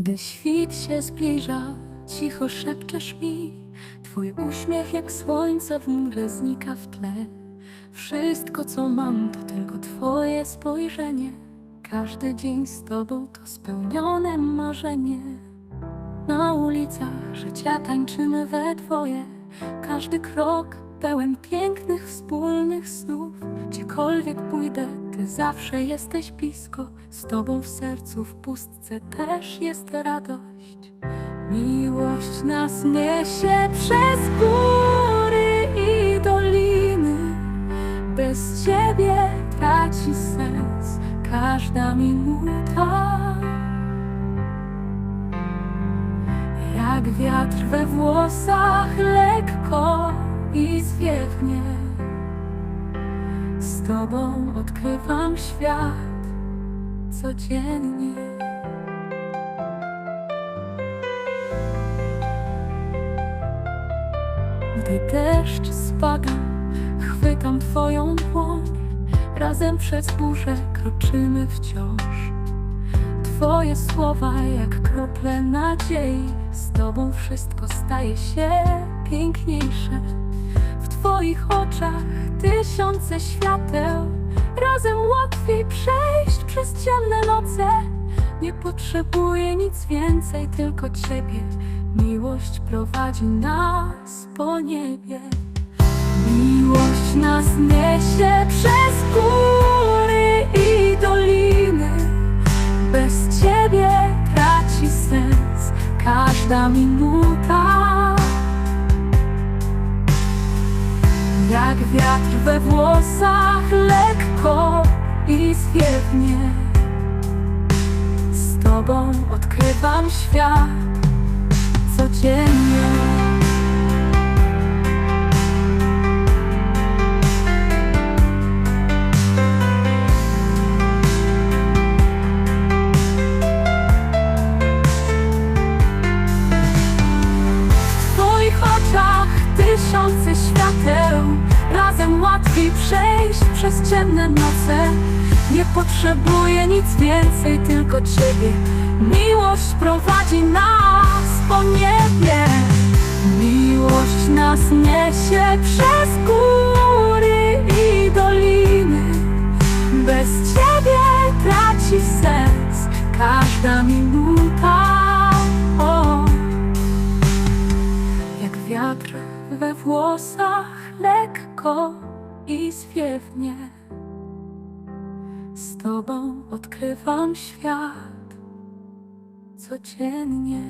Gdy świt się zbliża, cicho szepczesz mi. Twój uśmiech jak słońce w mgle znika w tle. Wszystko co mam to tylko Twoje spojrzenie. Każdy dzień z Tobą to spełnione marzenie. Na ulicach życia tańczymy we dwoje. Każdy krok pełen pięknych wspólnych snów. Gdziekolwiek pójdę, Ty zawsze jesteś blisko. Z Tobą w sercu w pustce też jest radość. Miłość nas niesie przez góry i doliny. Bez Ciebie traci sens każda minuta. Jak wiatr we włosach lekko i zwiewnie. Z Tobą odkrywam świat codziennie. Gdy deszcz spada, chwytam Twoją dłoń. Razem przez burzę kroczymy wciąż. Twoje słowa jak krople nadziei. Z Tobą wszystko staje się piękniejsze Twoich oczach tysiące świateł. Razem łatwiej przejść przez ciemne noce. Nie potrzebuję nic więcej, tylko Ciebie. Miłość prowadzi nas po niebie. Miłość nas niesie przez góry i doliny. Bez Ciebie traci sens. Każda minuta wiatr we włosach lekko i zwiewnie. Z Tobą odkrywam świat codziennie tysiące świateł. Razem łatwiej przejść przez ciemne noce. Nie potrzebuję nic więcej, tylko Ciebie. Miłość prowadzi nas po niebie. Miłość nas niesie przez góry i doliny. Bez Ciebie traci sens. Każda minuta we włosach lekko i zwiewnie. Z Tobą odkrywam świat codziennie